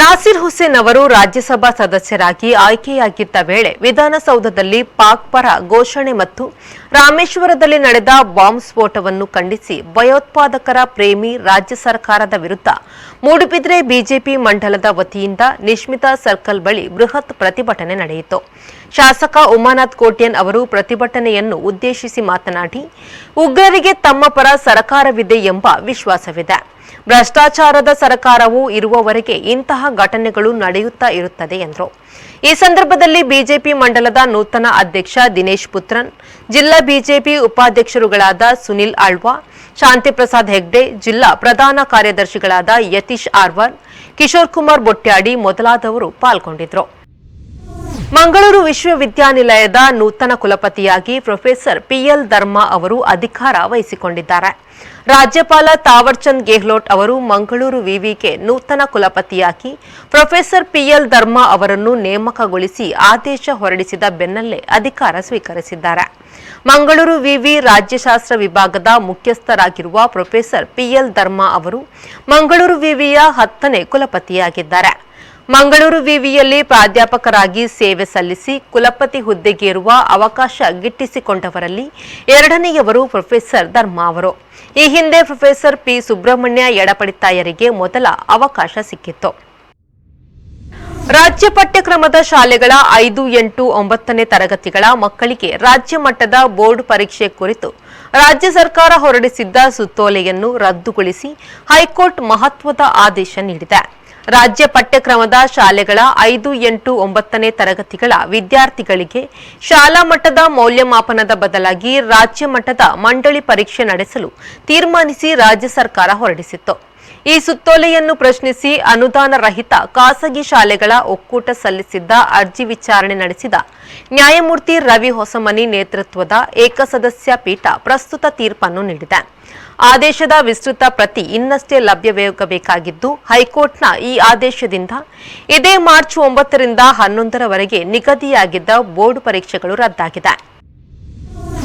ನಾಸಿರ್ ಹುಸೇನ್ ಅವರು ರಾಜ್ಯಸಭಾ ಸದಸ್ಯರಾಗಿ ಆಯ್ಕೆಯಾಗಿದ್ದ ವೇಳೆ ವಿಧಾನಸೌಧದಲ್ಲಿ ಪಾಕ್ ಪರ ಘೋಷಣೆ ಮತ್ತು ರಾಮೇಶ್ವರದಲ್ಲಿ ನಡೆದ ಬಾಂಬ್ ಸ್ಫೋಟವನ್ನು ಖಂಡಿಸಿ ಭಯೋತ್ಪಾದಕರ ಪ್ರೇಮಿ ರಾಜ್ಯ ಸರ್ಕಾರದ ವಿರುದ್ಧ ಮೂಡುಬಿದ್ರೆ ಬಿಜೆಪಿ ಮಂಡಲದ ವತಿಯಿಂದ ನಿಶ್ಮಿತಾ ಸರ್ಕಲ್ ಬಳಿ ಬೃಹತ್ ಪ್ರತಿಭಟನೆ ನಡೆಯಿತು. ಶಾಸಕ ಉಮಾನಾಥ್ ಕೋಟ್ಯನ್ ಅವರು ಪ್ರತಿಭಟನೆಯನ್ನು ಉದ್ದೇಶಿಸಿ ಮಾತನಾಡಿ, ಉಗ್ರರಿಗೆ ತಮ್ಮ ಪರ ಸರ್ಕಾರವಿದೆ ಎಂಬ ವಿಶ್ವಾಸವಿದೆ. ಭ್ರಷ್ಟಾಚಾರದ ಸರ್ಕಾರವು ಇರುವವರೆಗೆ ಇಂತಹ ಘಟನೆಗಳು ನಡೆಯುತ್ತಾ ಇರುತ್ತದೆ ಎಂದರು. ಈ ಸಂದರ್ಭದಲ್ಲಿ ಬಿಜೆಪಿ ಮಂಡಲದ ನೂತನ ಅಧ್ಯಕ್ಷ ದಿನೇಶ್ ಪುತ್ರನ್, ಜಿಲ್ಲಾ ಬಿಜೆಪಿ ಉಪಾಧ್ಯಕ್ಷರುಗಳಾದ ಸುನಿಲ್ ಆಳ್ವಾ ಶಾಂತಿಪ್ರಸಾದ್ ಹೆಗ್ಡೆ, ಜಿಲ್ಲಾ ಪ್ರಧಾನ ಕಾರ್ಯದರ್ಶಿಗಳಾದ ಯತೀಶ್ ಆರ್ವರ್, ಕಿಶೋರ್ ಕುಮಾರ್ ಬೊಟ್ಯಾಡಿ ಮೊದಲಾದವರು ಪಾಲ್ಗೊಂಡಿದ್ದರು. ಮಂಗಳೂರು ವಿಶ್ವವಿದ್ಯಾನಿಲಯದ ನೂತನ ಕುಲಪತಿಯಾಗಿ ಪ್ರೊಫೆಸರ್ ಪಿಎಲ್ ಧರ್ಮ ಅವರು ಅಧಿಕಾರ ವಹಿಸಿಕೊಂಡಿದ್ದಾರೆ. ರಾಜ್ಯಪಾಲ ತಾವರ್ಚಂದ್ ಗೆಹ್ಲೋಟ್ ಅವರು ಮಂಗಳೂರು ವಿವಿಗೆ ನೂತನ ಕುಲಪತಿಯಾಗಿ ಪ್ರೊಫೆಸರ್ ಪಿಎಲ್ ಧರ್ಮ ಅವರನ್ನು ನೇಮಕಗೊಳಿಸಿ ಆದೇಶ ಹೊರಡಿಸಿದ ಬೆನ್ನಲ್ಲೇ ಅಧಿಕಾರ ಸ್ವೀಕರಿಸಿದ್ದಾರೆ. ಮಂಗಳೂರು ವಿವಿ ರಾಜ್ಯಶಾಸ್ತ್ರ ವಿಭಾಗದ ಮುಖ್ಯಸ್ಥರಾಗಿರುವ ಪ್ರೊಫೆಸರ್ ಪಿಎಲ್ ಧರ್ಮ ಅವರು ಮಂಗಳೂರು ವಿವಿಯ ಹತ್ತನೇ ಕುಲಪತಿಯಾಗಿದ್ದಾರೆ. ಮಂಗಳೂರು ವಿವಿಯಲ್ಲಿ ಪ್ರಾಧ್ಯಾಪಕರಾಗಿ ಸೇವೆ ಸಲ್ಲಿಸಿ ಕುಲಪತಿ ಹುದ್ದೆಗೇರುವ ಅವಕಾಶ ಗಿಟ್ಟಿಸಿಕೊಂಡವರಲ್ಲಿ ಎರಡನೆಯವರು ಪ್ರೊಫೆಸರ್ ಧರ್ಮ ಅವರು. ಈ ಹಿಂದೆ ಪ್ರೊಫೆಸರ್ ಪಿ ಸುಬ್ರಹ್ಮಣ್ಯ ಎಡಪಡಿತಾಯರಿಗೆ ಮೊದಲ ಅವಕಾಶ ಸಿಕ್ಕಿತ್ತು. ರಾಜ್ಯ ಪಠ್ಯಕ್ರಮದ ಶಾಲೆಗಳ ಐದು, ಎಂಟು, ಒಂಬತ್ತನೇ ತರಗತಿಗಳ ಮಕ್ಕಳಿಗೆ ರಾಜ್ಯ ಮಟ್ಟದ ಬೋರ್ಡ್ ಪರೀಕ್ಷೆ ಕುರಿತು ರಾಜ್ಯ ಸರ್ಕಾರ ಹೊರಡಿಸಿದ್ದ ಸುತ್ತೋಲೆಯನ್ನು ರದ್ದುಗೊಳಿಸಿ ಹೈಕೋರ್ಟ್ ಮಹತ್ವದ ಆದೇಶ ನೀಡಿದೆ. ರಾಜ್ಯ ಪಠ್ಯಕ್ರಮದ ಶಾಲೆಗಳ ಐದು, ಎಂಟು, ಒಂಬತ್ತನೇ ತರಗತಿಗಳ ವಿದ್ಯಾರ್ಥಿಗಳಿಗೆ ಶಾಲಾ ಮಟ್ಟದ ಮೌಲ್ಯಮಾಪನದ ಬದಲಾಗಿ ರಾಜ್ಯ ಮಟ್ಟದ ಮಂಡಳಿ ಪರೀಕ್ಷೆ ನಡೆಸಲು ತೀರ್ಮಾನಿಸಿ ರಾಜ್ಯ ಸರ್ಕಾರ ಹೊರಡಿಸಿತ್ತು. ಈ ಸುತ್ತೋಲೆಯನ್ನು ಪ್ರಶ್ನಿಸಿ ಅನುದಾನ ರಹಿತ ಖಾಸಗಿ ಶಾಲೆಗಳ ಒಕ್ಕೂಟ ಸಲ್ಲಿಸಿದ್ದ ಅರ್ಜಿ ವಿಚಾರಣೆ ನಡೆಸಿದ ನ್ಯಾಯಮೂರ್ತಿ ರವಿ ಹೊಸಮನಿ ನೇತೃತ್ವದ ಏಕಸದಸ್ಯ ಪೀಠ ಪ್ರಸ್ತುತ ತೀರ್ಪನ್ನು ನೀಡಿದೆ. ಆದೇಶದ ವಿಸ್ತೃತ ಪ್ರತಿ ಇನ್ನಷ್ಟೇ ಲಭ್ಯವಾಗಬೇಕಾಗಿದ್ದು, ಹೈಕೋರ್ಟ್ನ ಈ ಆದೇಶದಿಂದ ಇದೇ ಮಾರ್ಚ್ ಒಂಬತ್ತರಿಂದ ಹನ್ನೊಂದರವರೆಗೆ ನಿಗದಿಯಾಗಿದ್ದ ಬೋರ್ಡ್ ಪರೀಕ್ಷೆಗಳು ರದ್ದಾಗಿದೆ.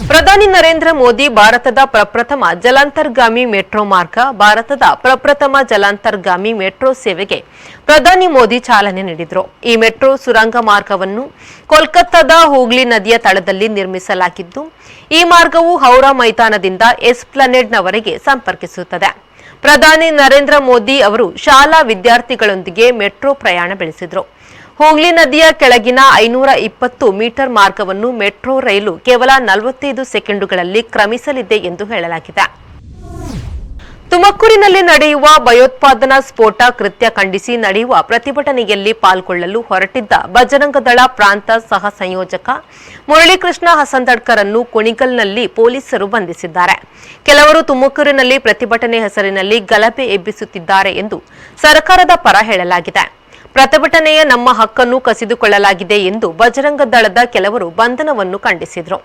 ಪ್ರಧಾನಿ ನರೇಂದ್ರ ಮೋದಿ ಭಾರತದ ಪ್ರಪ್ರಥಮ ಜಲಾಂತರ್ಗಾಮಿ ಮೆಟ್ರೋ ಮಾರ್ಗ, ಭಾರತದ ಪ್ರಪ್ರಥಮ ಜಲಾಂತರ್ಗಾಮಿ ಮೆಟ್ರೋ ಸೇವೆಗೆ ಪ್ರಧಾನಿ ಮೋದಿ ಚಾಲನೆ ನೀಡಿದರು. ಈ ಮೆಟ್ರೋ ಸುರಂಗ ಮಾರ್ಗವನ್ನು ಕೋಲ್ಕತ್ತಾದ ಹೂಗ್ಲಿ ನದಿಯ ತಳದಲ್ಲಿ ನಿರ್ಮಿಸಲಾಗಿದ್ದು, ಈ ಮಾರ್ಗವು ಹೌರಾ ಮೈದಾನದಿಂದ ಎಸ್ಪ್ಲನೆಡ್ನವರೆಗೆ ಸಂಪರ್ಕಿಸುತ್ತದೆ. ಪ್ರಧಾನಿ ನರೇಂದ್ರ ಮೋದಿ ಅವರು ಶಾಲಾ ವಿದ್ಯಾರ್ಥಿಗಳೊಂದಿಗೆ ಮೆಟ್ರೋ ಪ್ರಯಾಣ ಬೆಳೆಸಿದರು. ಹೂಗ್ಲಿ ನದಿಯ ಕೆಳಗಿನ ಐನೂರ ಇಪ್ಪತ್ತು ಮೀಟರ್ ಮಾರ್ಗವನ್ನು ಮೆಟ್ರೋ ರೈಲು ಕೇವಲ ನಲವತ್ತೈದು ಸೆಕೆಂಡುಗಳಲ್ಲಿ ಕ್ರಮಿಸಲಿದೆ ಎಂದು ಹೇಳಲಾಗಿದೆ. ತುಮಕೂರಿನಲ್ಲಿ ನಡೆಯುವ ಭಯೋತ್ಪಾದನಾ ಸ್ಫೋಟ ಕೃತ್ಯ ಖಂಡಿಸಿ ನಡೆಯುವ ಪ್ರತಿಭಟನೆಯಲ್ಲಿ ಪಾಲ್ಗೊಳ್ಳಲು ಹೊರಟಿದ್ದ ಬಜರಂಗದಳ ಪ್ರಾಂತ ಸಹ ಸಂಯೋಜಕ ಮುರಳೀಕೃಷ್ಣ ಹಸಂದಡ್ಕರ್ ಅನ್ನು ಕುಣಿಗಲ್ನಲ್ಲಿ ಪೊಲೀಸರು ಬಂಧಿಸಿದ್ದಾರೆ. ಕೆಲವರು ತುಮಕೂರಿನಲ್ಲಿ ಪ್ರತಿಭಟನೆ ಹೆಸರಿನಲ್ಲಿ ಗಲಭೆ ಎಬ್ಬಿಸುತ್ತಿದ್ದಾರೆ ಎಂದು ಸರ್ಕಾರದ ಪರ ಹೇಳಲಾಗಿದೆ. ಪ್ರತಿಭಟನೆಯ ನಮ್ಮ ಹಕ್ಕನ್ನು ಕಸಿದುಕೊಳ್ಳಲಾಗಿದೆ ಎಂದು ಬಜರಂಗ ದಳದ ಕೆಲವರು ಬಂಧನವನ್ನು ಖಂಡಿಸಿದರು.